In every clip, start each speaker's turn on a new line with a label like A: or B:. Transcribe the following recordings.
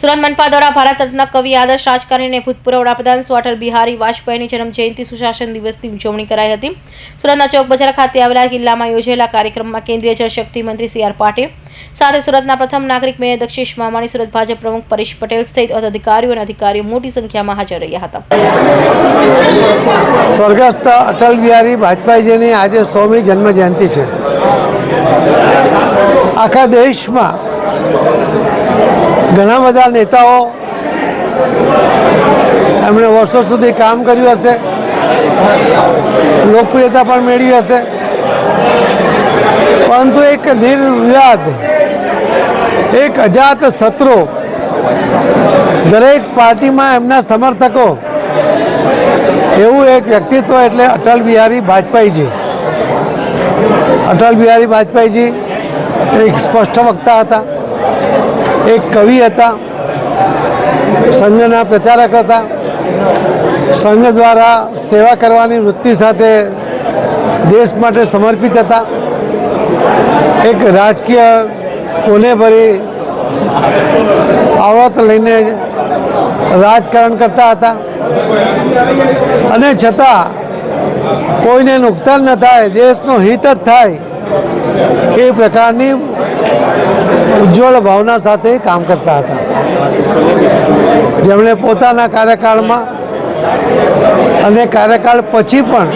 A: સુરત મનપા દ્વારા ભારત રત્ન કવિ આદર્શ રાજકારણી અને ભૂતપૂર્વ વડાપ્રધાન સ્વાટલ બિહારી વાજપેયીની જન્મ જયંતિ સુશાસન દિવસની ઉજવણી કરાઈ હતી. સુરતના ચોક બજાર ખાતે આવેલા કિલ્લામાં યોજાયેલા કાર્યક્રમમાં કેન્દ્રીય જળશક્તિ મંત્રી સી આર પાટીલ, સાથે સુરતના પ્રથમ નાગરિક મેયર દક્ષેશ મામાણી, સુરત ભાજપ પ્રમુખ પરેશ પટેલ સહિત અધિકારીઓ અને અધિકારીઓ મોટી સંખ્યામાં હાજર રહ્યા હતા.
B: સ્વર્ગસ્થ અટલ બિહારી વાજપેયીજીની આજે સોમી જન્મ જયંતિ છે. આખા દેશમાં ઘણા બધા નેતાઓ એમણે વર્ષો સુધી કામ કર્યું હશે. લોકપ્રિયતા પણ મેળવી હશે. પરંતુ એક નિર્વિવાદ, એક અજાત શત્રુ દરેક પાર્ટીમાં એમના સમર્થકો, એવું એક વ્યક્તિત્વ એટલે અટલ બિહારી વાજપેયીજી. અટલ બિહારી વાજપેયીજી એક સ્પષ્ટ વક્તા હતા. એક કવિ હતા સંઘના પ્રચારક હતા. સંઘ દ્વારા સેવા કરવાની વૃત્તિ સાથે દેશ માટે સમર્પિત હતા. એક રાજકીય કોને ભરી આવત લઈને રાજકારણ કરતા હતા. અને છતાં કોઈને નુકસાન ન થાય, દેશનું હિત જ થાય એ પ્રકારની ઉજ્જવળ ભાવના સાથે કામ કરતા હતા. જેમણે પોતાના કાર્યકાળમાં અને કાર્યકાળ પછી પણ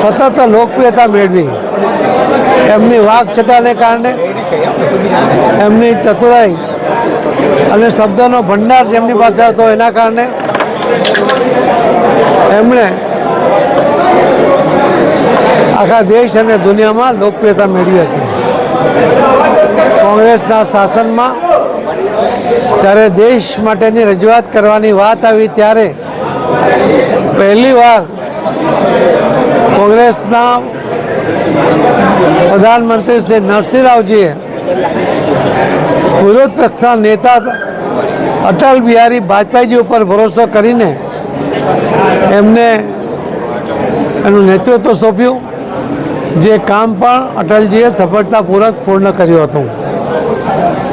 B: સતત લોકપ્રિયતા મેળવી. એમની વાકછટાને કારણે એમની ચતુરાઈ અને શબ્દનો ભંડાર જેમની પાસે હતો એના કારણે એમણે આખા દેશ અને દુનિયામાં લોકપ્રિયતા મેળવી હતી. કોંગ્રેસના શાસનમાં જ્યારે દેશ માટેની રજૂઆત કરવાની વાત આવી ત્યારે પહેલી વાર કોંગ્રેસના પ્રધાનમંત્રી શ્રી નરસિંહ રાવજીએ વિરોધ પક્ષના નેતા અટલ બિહારી વાજપેયીજી ઉપર ભરોસો કરીને એમને એનું નેતૃત્વ સોંપ્યું. જે કામ પણ અટલજીએ સફળતાપૂર્વક પૂર્ણ કર્યું હતું.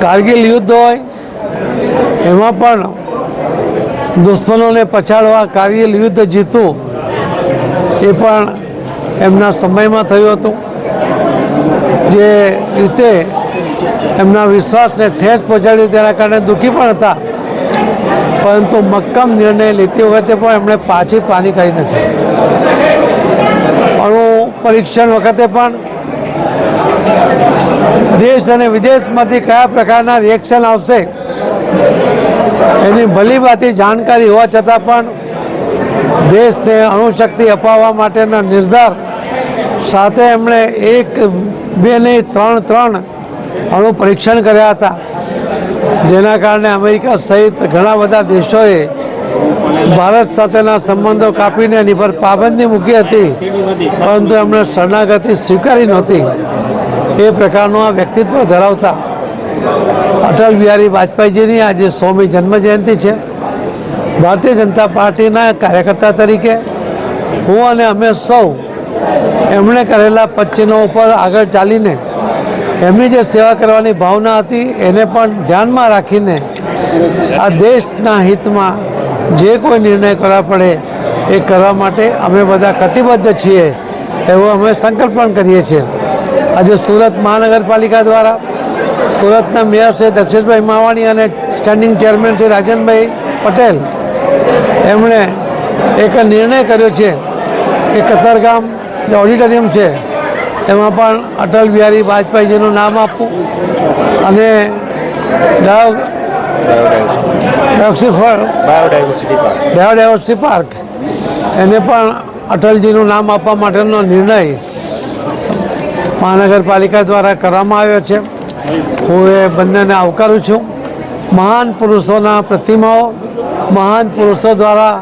B: કારગિલ યુદ્ધ હોય, એમાં પણ દુશ્મનોને પછાડવા કારગિલ યુદ્ધ જીતવું એ પણ એમના સમયમાં થયું હતું. જે રીતે એમના વિશ્વાસને ઠેસ પહોંચાડી તેના કારણે દુઃખી પણ હતા. પરંતુ મક્કમ નિર્ણય લેતી વખતે પણ એમણે પાછી પાની કરી નથી. પરીક્ષણ વખતે પણ દેશ અને વિદેશમાંથી કયા પ્રકારના રિએક્શન આવશે એની ભલીભાતી જાણકારી હોવા છતાં પણ દેશને અણુશક્તિ અપાવવા માટેના નિર્ધાર સાથે એમણે એક, બે નહીં, ત્રણ ત્રણ અણુ પરીક્ષણ કર્યા હતા. જેના કારણે અમેરિકા સહિત ઘણા બધા દેશોએ ભારત સાથેના સંબંધો કાપીને એની પર પાબંદી મૂકી હતી. પરંતુ એમણે શરણાગતિ સ્વીકારી નહોતી. એ પ્રકારનું આ વ્યક્તિત્વ ધરાવતા અટલ બિહારી વાજપેયીજીની આજે સોમી જન્મજયંતિ છે. ભારતીય જનતા પાર્ટીના કાર્યકર્તા તરીકે હું અને અમે સૌ એમણે કરેલા પચ્ચીનો ઉપર આગળ ચાલીને એમની જે સેવા કરવાની ભાવના હતી, એને પણ ધ્યાનમાં રાખીને આ દેશના હિતમાં જે કોઈ નિર્ણય કરવા પડે એ કરવા માટે અમે બધા કટિબદ્ધ છીએ એવો અમે સંકલ્પ પણ કરીએ છીએ. આજે સુરત મહાનગરપાલિકા દ્વારા સુરતના મેયર શ્રી દક્ષેશભાઈ માવાણી અને સ્ટેન્ડિંગ ચેરમેન શ્રી રાજનભાઈ પટેલ એમણે એક નિર્ણય કર્યો છે કે કતારગામ જે ઓડિટોરિયમ છે, એમાં પણ અટલ બિહારી વાજપેયીજીનું નામ આપવું અને ડાયોક્સિફર
C: બાયોડાયવર્સિટી પાર્ક
B: બાયોડાયવર્સિટી પાર્ક એને પણ અટલજીનું નામ આપવા માટેનો નિર્ણય મહાનગરપાલિકા દ્વારા કરવામાં આવ્યો છે. હું એ બંનેને આવકારું છું. મહાન પુરુષોના પ્રતિમાઓ મહાન પુરુષો દ્વારા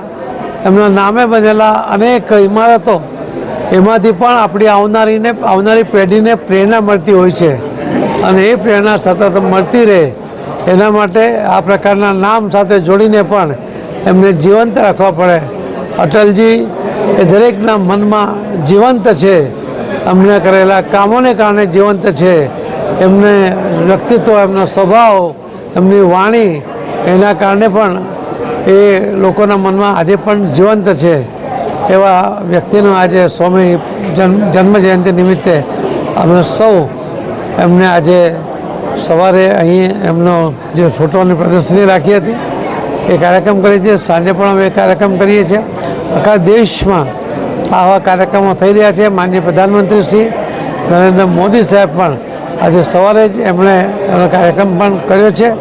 B: એમના નામે બનેલા અનેક ઇમારતો એમાંથી પણ આપણી આવનારીને આવનારી પેઢીને પ્રેરણા મળતી હોય છે. અને એ પ્રેરણા સતત મળતી રહે. એના માટે આ પ્રકારના નામ સાથે જોડીને પણ એમને જીવંત રાખવા પડે. અટલજી, એ દરેકના મનમાં જીવંત છે. અમને કરેલા કામોને કારણે જીવંત છે. એમને વ્યક્તિત્વ, એમનો સ્વભાવ, એમની વાણી, એના કારણે પણ એ લોકોના મનમાં આજે પણ જીવંત છે. એવા વ્યક્તિનો આજે સ્વામી જન્મ જન્મ જયંતિ નિમિત્તે અમે સૌ એમને આજે સવારે અહીં એમનો જે ફોટોની પ્રદર્શની રાખી હતી, એ કાર્યક્રમ કરીએ છીએ સાંજે પણ અમે કાર્યક્રમ કરીએ છીએ. આખા દેશમાં આવા કાર્યક્રમો થઈ રહ્યા છે. માનનીય પ્રધાનમંત્રી શ્રી નરેન્દ્ર મોદી સાહેબ પણ આજે સવારે જ એમણે એનો કાર્યક્રમ પણ કર્યો છે.